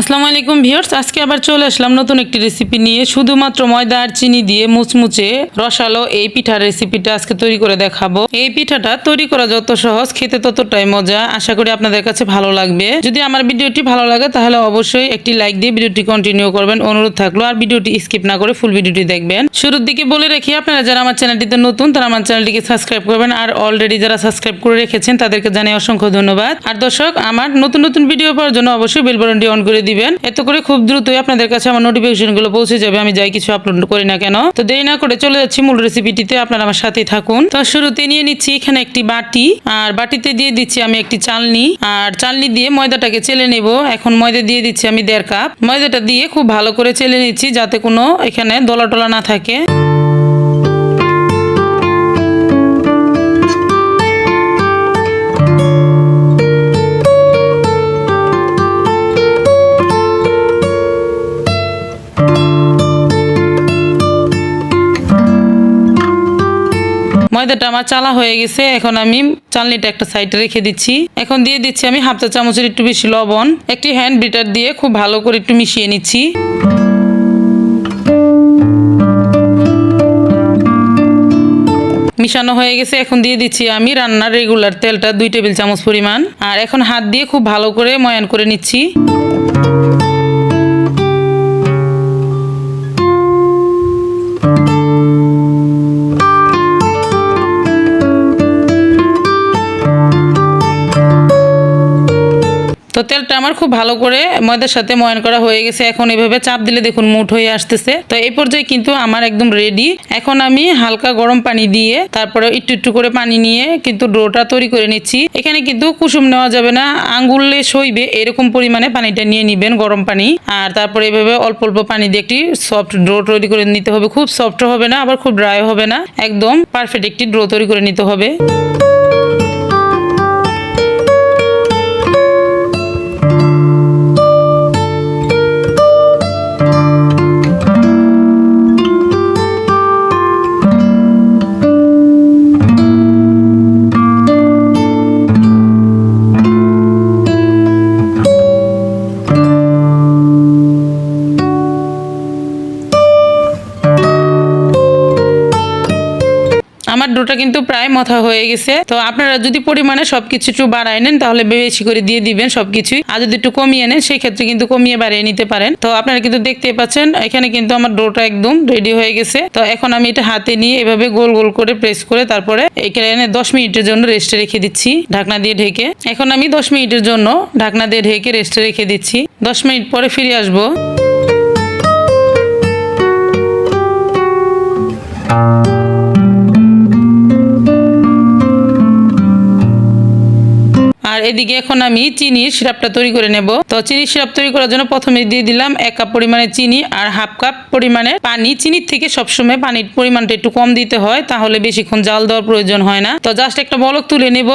আসসালামু আলাইকুম ভিউয়ার্স, আজকে আবার চলে আসলাম নতুন একটি রেসিপি নিয়ে। শুধুমাত্র ময়দা আর চিনি দিয়ে মুচমুচে রসালো এই পিঠার রেসিপিটা আজকে তৈরি করে দেখাবো। এই পিঠাটা তৈরি করা যত সহজ, খেতে ততটাই মজা। আশা করি আপনাদের কাছে ভালো লাগবে। যদি আমার ভিডিওটি ভালো লাগে, তাহলে অবশ্যই একটি লাইক দিয়ে ভিডিওটি কন্টিনিউ করবেন। অনুরোধ থাকল, আর ভিডিওটি স্কিপ না করে ফুল ভিডিওটি দেখবেন। শুরুর দিকে বলে রাখি, আপনারা যারা আমার চ্যানেলটিতে নতুন, তারা আমার চ্যানেলটিকে সাবস্ক্রাইব করবেন। আর অলরেডি যারা সাবস্ক্রাইব করে রেখেছেন, তাদেরকে জানাই অসংখ্য ধন্যবাদ। আর দর্শক, আমার নতুন নতুন ভিডিও পাওয়ার জন্য অবশ্যই বেল বাটনটি অন করে দিবেন। এতে করে খুব দ্রুতই আপনাদের কাছে আমার নোটিফিকেশনগুলো পৌঁছে যাবে, আমি যাই কিছু আপলোড করি না কেন। তো দেরি না করে চলে যাচ্ছি মূল রেসিপিটিতে আপনারা আমার সাথেই থাকুন। তো শুরুতে নিয়ে নিচ্ছি এখানে একটি বাটি, আর বাটিতে দিয়ে দিচ্ছি আমি একটি চালনি। আর চালনি দিয়ে ময়দাটাকে চেলে নেব। এখন ময়দা দিয়ে দিচ্ছি আমি দেড় কাপ। ময়দাটা দিয়ে খুব ভালো করে চেলে নিচ্ছি যাতে কোনো এখানে দলা টলা না থাকে। ময়দাটা আমার চালা হয়ে গেছে, এখন আমি চালনিটা একটা সাইডে রেখে দিচ্ছি। এখন দিয়ে দিচ্ছি আমি হাফ চা চামচের একটু বেশি লবণ। একটি হ্যান্ড বিটার দিয়ে খুব ভালো করে একটু মিশিয়ে নিচ্ছি। মিশানো হয়ে গেছে, এখন দিয়ে দিচ্ছি আমি রান্নার রেগুলার তেলটা, দুই টেবিল চামচ পরিমাণ। আর এখন হাত দিয়ে খুব ভালো করে ময়ান করে নিচ্ছি। তো তেলটা আমার খুব ভালো করে ময়দার সাথে ময়ান করা হয়ে গেছে। এখন এভাবে চাপ দিলে দেখুন মুঠ হয়ে আসতেছে। তো এই পর্যায়ে কিন্তু আমার একদম রেডি এখন আমি হালকা গরম পানি দিয়ে তারপরে একটু একটু করে পানি নিয়ে কিন্তু ডোটা তৈরি করে নিচ্ছি। এখানে কিন্তু কুসুম নেওয়া যাবে না। আঙ্গুলে সইবে, এরকম পরিমাণে পানিটা নিয়ে নিবেন গরম পানি। আর তারপরে এভাবে অল্প অল্প পানি দিয়ে একটি সফট ড্রো তৈরি করে নিতে হবে। খুব সফট হবে না, আবার খুব ড্রাই হবে না। একদম পারফেক্ট একটি ড্রো তৈরি করে নিতে হবে। আমার ডোটা কিন্তু প্রায় মথা হয়ে গেছে। তো আপনারা যদি পরিমাণে সবকিছু একটু বাড়ায় নেন, তাহলে বেশি করে দিয়ে দিবেন সবকিছুই। আর যদি একটু কমিয়ে নেন সেই ক্ষেত্রে কিন্তু কমিয়ে বাড়িয়ে নিতে পারেন। তো আপনারা কিন্তু দেখতে পাচ্ছেন, এখানে কিন্তু আমার ডোটা একদম রেডি হয়ে গেছে। তো এখন আমি এটা হাতে নিয়ে এভাবে গোল গোল করে প্রেস করে তারপরে এখানে দশ মিনিটের জন্য রেস্টে রেখে দিচ্ছি, ঢাকনা দিয়ে ঢেকে। এখন আমি দশ মিনিটের জন্য ঢাকনা দিয়ে ঢেকে রেস্টে রেখে দিচ্ছি। দশ মিনিট পরে ফিরে আসব। আর এদিকে এখন আমি চিনির সিরাপটা তৈরি করে নেব। তো চিনির সিরাপ তৈরি করার জন্য প্রথমে দিয়ে দিলাম এক কাপ পরিমাণে চিনি আর হাফ কাপ পরিমাণে পানি। চিনির থেকে সবসময় পানির পরিমাণটা একটু কম দিতে হয়, তাহলে বেশিক্ষণ জাল দেওয়ার প্রয়োজন হয় না। তো জাস্ট একটা বলক তুলে নেব।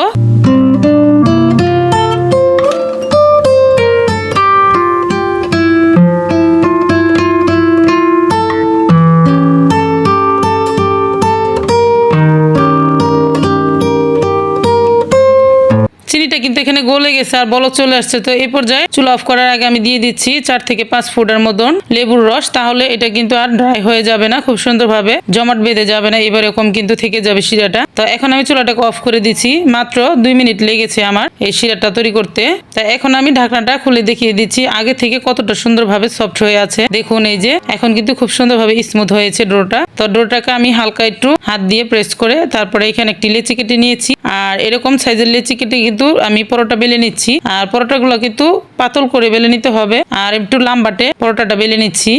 চিনিটা কিন্তু এখানে গলে গেছে আর বলক চলে আসছে। তো এই পর্যায়ে চুলা অফ করার আগে আমি দিয়ে দিচ্ছি চার থেকে পাঁচ ফুটের মতন লেবুর রস। তাহলে এটা কিন্তু আর ড্রাই হয়ে যাবে না, খুব সুন্দরভাবে জমাট বেঁধে যাবে না, এবার এরকম কিন্তু থেকে যাবে শিরাটা। তো এখন আমি চুলাটাকে অফ করে দিচ্ছি, মাত্র দুই মিনিট লেগেছে আমার এই শিরাটা তৈরি করতে। তা এখন আমি ঢাকনাটা খুলে দেখিয়ে দিচ্ছি, আগে থেকে কতটা সুন্দরভাবে সফট হয়ে আছে। দেখুন এই যে, এখন কিন্তু খুব সুন্দরভাবে স্মুথ হয়েছে ডোটা। তো ডোটাকে আমি হালকা একটু হাত দিয়ে প্রেস করে তারপরে এখানে একটি লেচি কেটে নিয়েছি। আর এরকম সাইজের লেচি কেটে কিন্তু আমি পরোটা বেলে নিচ্ছি। আর পরোটাগুলো কিন্তু পাতল করে বেলে নিতে হবে। আর একটু লাম্বাটে পরোটাটা বেলে নিচ্ছি।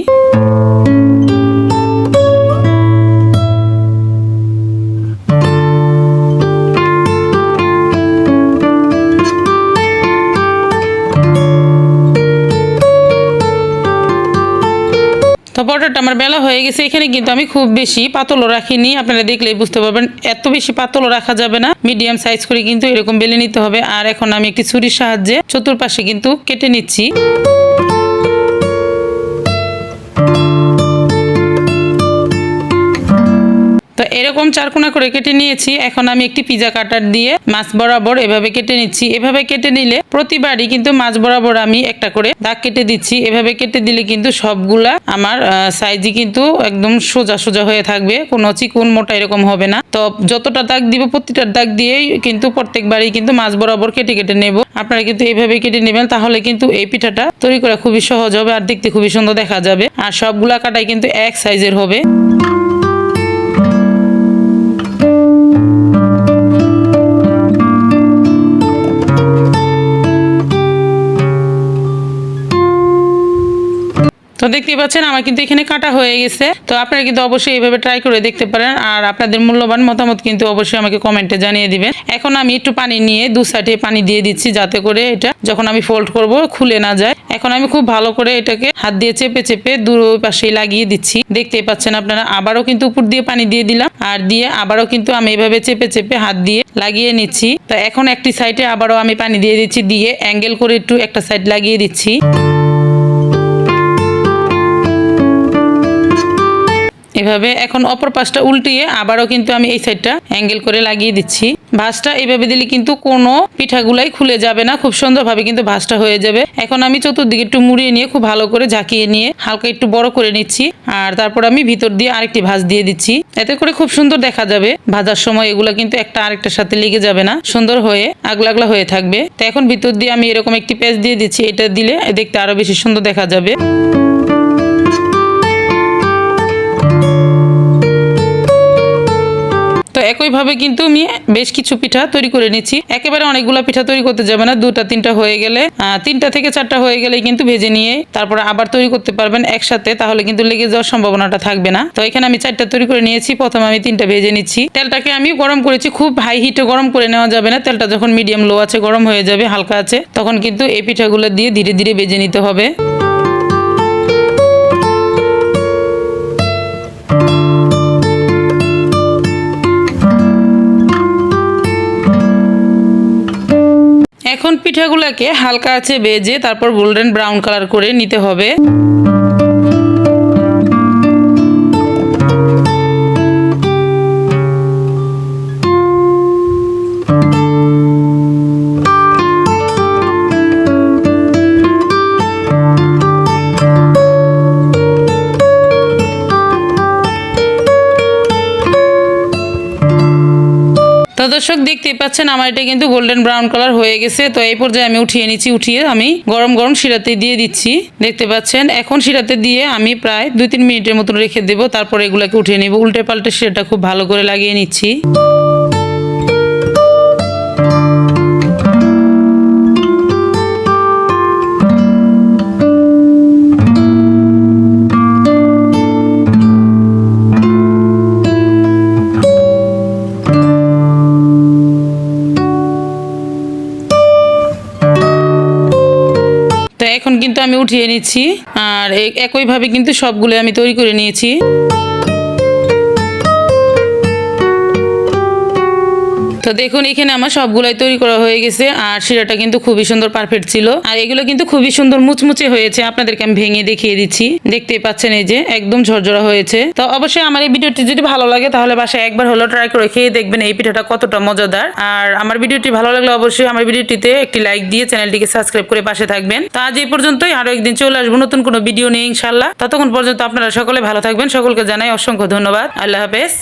তো পরোটাটা আমার বেলা হয়ে গেছে, এখানে কিন্তু আমি খুব বেশি পাতলও রাখিনি। আপনারা দেখলেই বুঝতে পারবেন, এত বেশি পাতলও রাখা যাবে না। মিডিয়াম সাইজ করে কিন্তু এরকম বেলে নিতে হবে। আর এখন আমি একটি ছুরির সাহায্যে চতুর্পাশে কিন্তু কেটে নিচ্ছি। এরকম চারকোনা করে কেটে নিয়েছি। এখন আমি একটি পিজা কাটার দিয়ে মাছ বরাবর এভাবে কেটে নিচ্ছি। এভাবে কেটে নিলে প্রতিবারই কিন্তু মাছ বরাবর আমি একটা করে দাগ কেটে দিচ্ছি। এভাবে কেটে দিলে কিন্তু সবগুলা আমার সাইজই কিন্তু একদম সোজা সোজা হয়ে থাকবে। কোনো চিকুন মোটা এরকম হবে না। তো যতটা দাগ দিব প্রতিটার দাগ দিয়েই কিন্তু প্রত্যেকবারই কিন্তু মাছ বরাবর কেটে কেটে নেব। আপনারা কিন্তু এইভাবে কেটে নেবেন, তাহলে কিন্তু এই পিঠাটা তৈরি করা খুবই সহজ হবে আর দেখতে খুবই সুন্দর দেখা যাবে। আর সবগুলা কাটাই কিন্তু এক সাইজের হবে। তো দেখতে পাচ্ছেন, আমার কিন্তু এখানে কাটা হয়ে গেছে। তো আপনারা কিন্তু অবশ্যই এইভাবে ট্রাই করে দেখতে পারেন। আর আপনাদের মূল্যবান মতামত কিন্তু অবশ্যই আমাকে কমেন্টে জানিয়ে দিবেন। এখন আমি একটু পানি নিয়ে দু সাইডে পানি দিয়ে দিচ্ছি, যাতে করে এটা যখন আমি ফোল্ড করব খুলে না যায়। এখন আমি খুব ভালো করে এটাকে হাত দিয়ে চেপে চেপে দূর পাশে লাগিয়ে দিচ্ছি। দেখতেই পাচ্ছেন আপনারা, আবারও কিন্তু উপর দিয়ে পানি দিয়ে দিলাম। আর দিয়ে আবারও কিন্তু আমি এইভাবে চেপে চেপে হাত দিয়ে লাগিয়ে নিচ্ছি। তো এখন একটি সাইডে আবারও আমি পানি দিয়ে দিচ্ছি, দিয়ে অ্যাঙ্গেল করে একটু একটা সাইড লাগিয়ে দিচ্ছি। এভাবে এখন অপর পাশটা উল্টিয়ে আবারও কিন্তু আমি এই সাইডটা অ্যাঙ্গেল করে লাগিয়ে দিচ্ছি। ভাঁজটা এইভাবে দিলে কিন্তু কোনো পিঠাগুলাই খুলে যাবে না, খুব সুন্দরভাবে কিন্তু ভাঁজটা হয়ে যাবে। এখন আমি চতুর্দিকে একটু মুড়িয়ে নিয়ে খুব ভালো করে ঝাঁকিয়ে নিয়ে হালকা একটু বড় করে নিচ্ছি আর তারপর আমি ভিতর দিয়ে আরেকটি ভাঁজ দিয়ে দিচ্ছি। এতে করে খুব সুন্দর দেখা যাবে। ভাজার সময় এগুলো কিন্তু একটা আরেকটার সাথে লেগে যাবে না, সুন্দর হয়ে আগলা আগলা হয়ে থাকবে। তো এখন ভিতর দিয়ে আমি এরকম একটি পেঁচ দিয়ে দিচ্ছি, এটা দিলে দেখতে আরও বেশি সুন্দর দেখা যাবে। তো একইভাবে কিন্তু আমি বেশ কিছু পিঠা তৈরি করে নিচ্ছি। একেবারে অনেকগুলো পিঠা তৈরি করতে যাবে না, দুটা, তিনটা হয়ে গেলে। তিনটা থেকে চারটা হয়ে গেলেই কিন্তু ভেজে নিয়ে তারপরে আবার তৈরি করতে পারবেন একসাথে, তাহলে কিন্তু লেগে যাওয়ার সম্ভাবনাটা থাকবে না। তো এখানে আমি চারটা তৈরি করে নিয়েছি, প্রথমে আমি তিনটা ভেজে নিচ্ছি। তেলটাকে আমি গরম করেছি, খুব হাই হিটে গরম করে নেওয়া যাবে না। তেলটা যখন মিডিয়াম লো আছে, গরম হয়ে যাবে, হালকা আছে, তখন কিন্তু এই পিঠাগুলো দিয়ে ধীরে ধীরে ভেজে নিতে হবে। এখন পিঠাগুলোকে হালকা আছে বেজে তারপর গোল্ডেন ব্রাউন কালার করে নিতে হবে। তো দর্শক দেখতে পাচ্ছেন, আমার এটা কিন্তু গোল্ডেন ব্রাউন কালার হয়ে গেছে। তো এই পর্যায়ে আমি উঠিয়ে নিচ্ছি, উঠিয়ে আমি গরম গরম শিরাতে দিয়ে দিচ্ছি। দেখতে পাচ্ছেন, এখন শিরাতে দিয়ে আমি প্রায় দুই তিন মিনিটের মতো রেখে দেবো, তারপর এগুলোকে উঠিয়ে নিব। উল্টে পাল্টে শিরাটা খুব ভালো করে লাগিয়ে নিচ্ছি। এখন কিন্তু আমি উঠিয়ে নিচ্ছি আর একইভাবে কিন্তু সবগুলো আমি তৈরি করে নিয়েছি। তো দেখুন, এখানে আমার সবগুলাই তৈরি করা হয়ে গেছে আর শিরাটা কিন্তু খুবই সুন্দর পারফেক্ট ছিল। আর এগুলো কিন্তু খুবই সুন্দর মুচমুচে হয়েছে। আপনাদেরকে আমি ভেঙে দেখিয়ে দিচ্ছি। দেখতেই পাচ্ছেন এই যে একদম ঝরঝরা হয়েছে। তো অবশ্যই আমার এই ভিডিওটি যদি ভালো লাগে, তাহলে বাসায় একবার হলো ট্রাই করে খেয়ে দেখবেন এই পিঠাটা কতটা মজাদার। আর আমার ভিডিওটি ভালো লাগলে অবশ্যই আমার ভিডিওটিতে একটি লাইক দিয়ে চ্যানেলটিকে সাবস্ক্রাইব করে পাশে থাকবেন। তো আজ এই পর্যন্তই। আরও একদিন চলে আসব নতুন কোনো ভিডিও নিয়ে ইনশাল্লাহ ততক্ষণ পর্যন্ত আপনারা সকলে ভালো থাকবেন। সকলকে জানাই অসংখ্য ধন্যবাদ। আল্লাহ হাফেজ।